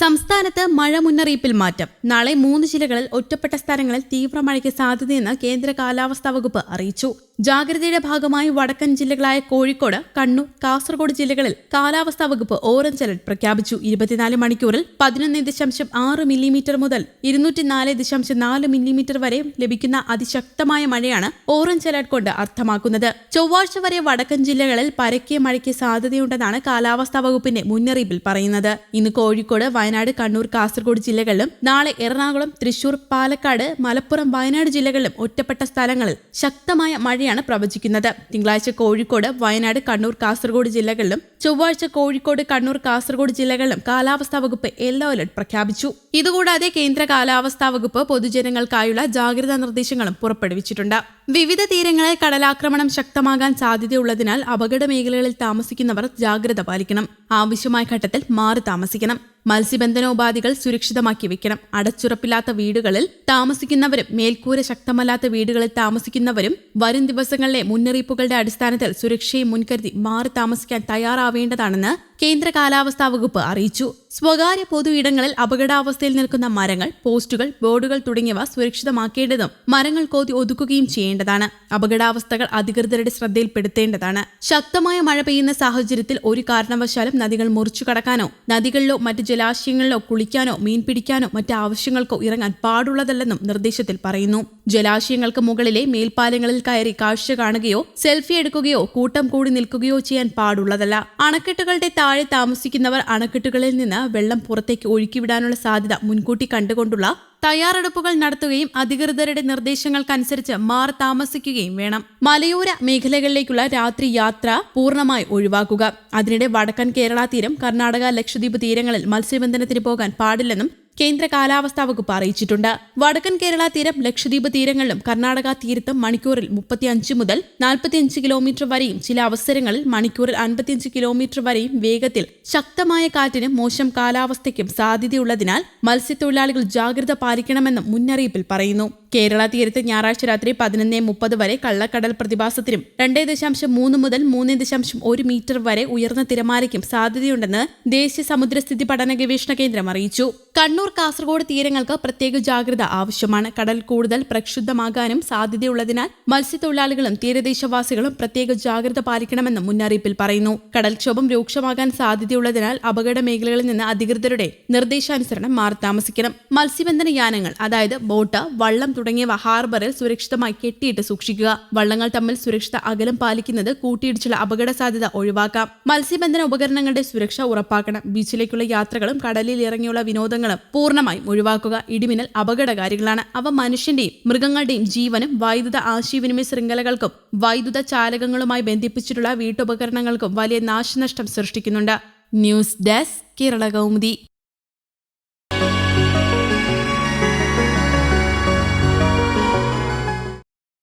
സംസ്ഥാനത്ത് മഴ മുന്നറിയിപ്പിൽ മാറ്റം. നാളെ മൂന്ന് ജില്ലകളിൽ ഒറ്റപ്പെട്ട സ്ഥലങ്ങളിൽ തീവ്ര മഴയ്ക്ക് സാധ്യതയെന്ന് കേന്ദ്ര കാലാവസ്ഥാ വകുപ്പ് അറിയിച്ചു. ജാഗ്രതയുടെ ഭാഗമായി വടക്കൻ ജില്ലകളായ കോഴിക്കോട് കണ്ണൂർ കാസർഗോഡ് ജില്ലകളിൽ കാലാവസ്ഥാ വകുപ്പ് ഓറഞ്ച് അലർട്ട് പ്രഖ്യാപിച്ചു. ഇരുപത്തിനാല് മണിക്കൂറിൽ പതിനൊന്ന് ദശാംശം ആറ് മില്ലിമീറ്റർ മുതൽ ഇരുന്നൂറ്റിനാല് ദശാംശം നാല് മില്ലിമീറ്റർ വരെ ലഭിക്കുന്ന അതിശക്തമായ മഴയാണ് ഓറഞ്ച് അലർട്ട് കൊണ്ട് അർത്ഥമാക്കുന്നത്. ചൊവ്വാഴ്ച വരെ വടക്കൻ ജില്ലകളിൽ പരക്കിയ മഴയ്ക്ക് സാധ്യതയുണ്ടെന്നാണ് കാലാവസ്ഥാ വകുപ്പിന്റെ മുന്നറിയിപ്പിൽ പറയുന്നത്. ഇന്ന് കോഴിക്കോട് വയനാട് കണ്ണൂർ കാസർഗോഡ് ജില്ലകളിലും നാളെ എറണാകുളം തൃശൂർ പാലക്കാട് മലപ്പുറം വയനാട് ജില്ലകളിലും ഒറ്റപ്പെട്ട സ്ഥലങ്ങളിൽ ശക്തമായ മഴയാണ് പ്രവചിക്കുന്നത്. തിങ്കളാഴ്ച കോഴിക്കോട് വയനാട് കണ്ണൂർ കാസർഗോഡ് ജില്ലകളിലും ചൊവ്വാഴ്ച കോഴിക്കോട് കണ്ണൂർ കാസർഗോഡ് ജില്ലകളിലും കാലാവസ്ഥാ വകുപ്പ് യെല്ലോ അലർട്ട് പ്രഖ്യാപിച്ചു. ഇതുകൂടാതെ കേന്ദ്ര കാലാവസ്ഥാ വകുപ്പ് പൊതുജനങ്ങൾക്കായുള്ള ജാഗ്രതാ നിർദ്ദേശങ്ങളും പുറപ്പെടുവിച്ചിട്ടുണ്ട്. വിവിധ തീരങ്ങളിൽ കടലാക്രമണം ശക്തമാകാൻ സാധ്യതയുള്ളതിനാൽ അപകട മേഖലകളിൽ താമസിക്കുന്നവർ ജാഗ്രത പാലിക്കണം. ആവശ്യമായ ഘട്ടത്തിൽ മാറി താമസിക്കണം. മത്സ്യബന്ധനോപാധികൾ സുരക്ഷിതമാക്കി വെക്കണം. അടച്ചുറപ്പില്ലാത്ത വീടുകളിൽ താമസിക്കുന്നവരും മേൽക്കൂര ശക്തമല്ലാത്ത വീടുകളിൽ താമസിക്കുന്നവരും വരും ദിവസങ്ങളിലെ മുന്നറിയിപ്പുകളുടെ അടിസ്ഥാനത്തിൽ സുരക്ഷയെ മുൻകരുതി മാറി താമസിക്കാൻ തയ്യാറാവേണ്ടതാണെന്ന് കേന്ദ്ര കാലാവസ്ഥാ വകുപ്പ് അറിയിച്ചു. സ്വകാര്യ പൊതു ഇടങ്ങളിൽ അപകടാവസ്ഥയിൽ നിൽക്കുന്ന മരങ്ങൾ പോസ്റ്റുകൾ ബോർഡുകൾ തുടങ്ങിയവ സുരക്ഷിതമാക്കേണ്ടതും മരങ്ങൾ കോതി ഒതുക്കുകയും ചെയ്യേണ്ടതാണ്. അപകടാവസ്ഥകൾ അധികൃതരുടെ ശ്രദ്ധയിൽപ്പെടുത്തേണ്ടതാണ്. ശക്തമായ മഴ പെയ്യുന്ന സാഹചര്യത്തിൽ ഒരു കാരണവശാലും നദികൾ മുറിച്ചു കടക്കാനോ നദികളിലോ മറ്റ് ജലാശയങ്ങളിലോ കുളിക്കാനോ മീൻ പിടിക്കാനോ മറ്റ് ആവശ്യങ്ങൾക്കോ ഇറങ്ങാൻ പാടുള്ളതല്ലെന്നും നിർദ്ദേശത്തിൽ പറയുന്നു. ജലാശയങ്ങൾക്ക് മുകളിലെ മേൽപ്പാലങ്ങളിൽ കയറി കാഴ്ച കാണുകയോ സെൽഫി എടുക്കുകയോ കൂട്ടം കൂടി നിൽക്കുകയോ ചെയ്യാൻ പാടുള്ളതല്ല. അണക്കെട്ടുകളുടെ താഴെ താമസിക്കുന്നവർ അണക്കെട്ടുകളിൽ നിന്ന് വെള്ളം പുറത്തേക്ക് ഒഴുക്കിവിടാനുള്ള സാധ്യത മുൻകൂട്ടി കണ്ടുകൊണ്ടുള്ള തയ്യാറെടുപ്പുകൾ നടത്തുകയും അധികൃതരുടെ നിർദ്ദേശങ്ങൾക്കനുസരിച്ച് മാറി താമസിക്കുകയും വേണം. മലയോര മേഖലകളിലേക്കുള്ള രാത്രി യാത്ര പൂർണമായി ഒഴിവാക്കുക. അതിനിടെ വടക്കൻ കേരള തീരം കർണാടക ലക്ഷദ്വീപ് തീരങ്ങളിൽ മത്സ്യബന്ധനത്തിന് പോകാൻ പാടില്ലെന്നും കേന്ദ്ര കാലാവസ്ഥാ വകുപ്പ് അറിയിച്ചിട്ടുണ്ട്. വടക്കൻ കേരള തീരം ലക്ഷദ്വീപ് തീരങ്ങളിലും കർണാടക തീരത്തും മണിക്കൂറിൽ മുപ്പത്തിയഞ്ച് മുതൽ നാൽപ്പത്തിയഞ്ച് കിലോമീറ്റർ വരെയും ചില അവസരങ്ങളിൽ മണിക്കൂറിൽ അൻപത്തിയഞ്ച് കിലോമീറ്റർ വരെയും വേഗത്തിൽ ശക്തമായ കാറ്റിനും മോശം കാലാവസ്ഥയ്ക്കും സാധ്യതയുള്ളതിനാൽ മത്സ്യത്തൊഴിലാളികൾ ജാഗ്രത പാലിക്കണമെന്നും മുന്നറിയിപ്പിൽ പറയുന്നു. കേരള തീരത്ത് ഞായറാഴ്ച രാത്രി പതിനൊന്ന് മുപ്പത് വരെ കള്ളക്കടൽ പ്രതിഭാസത്തിനും രണ്ടേ ദശാംശം മൂന്ന് മുതൽ മൂന്ന് ദശാംശം ഒരു മീറ്റർ വരെ ഉയർന്ന തിരമാലയ്ക്കും സാധ്യതയുണ്ടെന്ന് ദേശീയ സമുദ്രസ്ഥിതി പഠന ഗവേഷണ കേന്ദ്രം അറിയിച്ചു. കണ്ണൂർ കാസർഗോഡ് തീരങ്ങൾക്ക് പ്രത്യേക ജാഗ്രത ആവശ്യമാണ്. കടൽ കൂടുതൽ പ്രക്ഷുബ്ധമാകാനും സാധ്യതയുള്ളതിനാൽ മത്സ്യത്തൊഴിലാളികളും തീരദേശവാസികളും പ്രത്യേക ജാഗ്രത പാലിക്കണമെന്ന് മുന്നറിയിപ്പിൽ പറയുന്നു. കടൽക്ഷോഭം രൂക്ഷമാകാൻ സാധ്യതയുള്ളതിനാൽ അപകട മേഖലകളിൽ നിന്ന് അധികൃതരുടെ നിർദ്ദേശാനുസരണം മാറി താമസിക്കണം. മത്സ്യബന്ധന യാനങ്ങൾ അതായത് ബോട്ട് വള്ളം തുടങ്ങിയവ ഹാർബറിൽ സുരക്ഷിതമായി കെട്ടിയിട്ട് സൂക്ഷിക്കുക. വള്ളങ്ങൾ തമ്മിൽ സുരക്ഷിത അകലം പാലിക്കുന്നത് കൂട്ടിയിടിച്ചുള്ള അപകട സാധ്യത ഒഴിവാക്കാം. മത്സ്യബന്ധന ഉപകരണങ്ങളുടെ സുരക്ഷ ഉറപ്പാക്കണം. ബീച്ചിലേക്കുള്ള യാത്രകളും കടലിൽ ഇറങ്ങിയുള്ള വിനോദങ്ങളും പൂർണമായും ഒഴിവാക്കുക. ഇടിമിന്നൽ അപകടകാരികളാണ്. അവ മനുഷ്യന്റെയും മൃഗങ്ങളുടെയും ജീവനും വൈദ്യുത ആശയവിനിമയ ശൃംഖലകൾക്കും വൈദ്യുത ചാലകങ്ങളുമായി ബന്ധിപ്പിച്ചിട്ടുള്ള വീട്ടുപകരണങ്ങൾക്കും വലിയ നാശനഷ്ടം സൃഷ്ടിക്കുന്നുണ്ട്. News desk Kerala Kaumudi.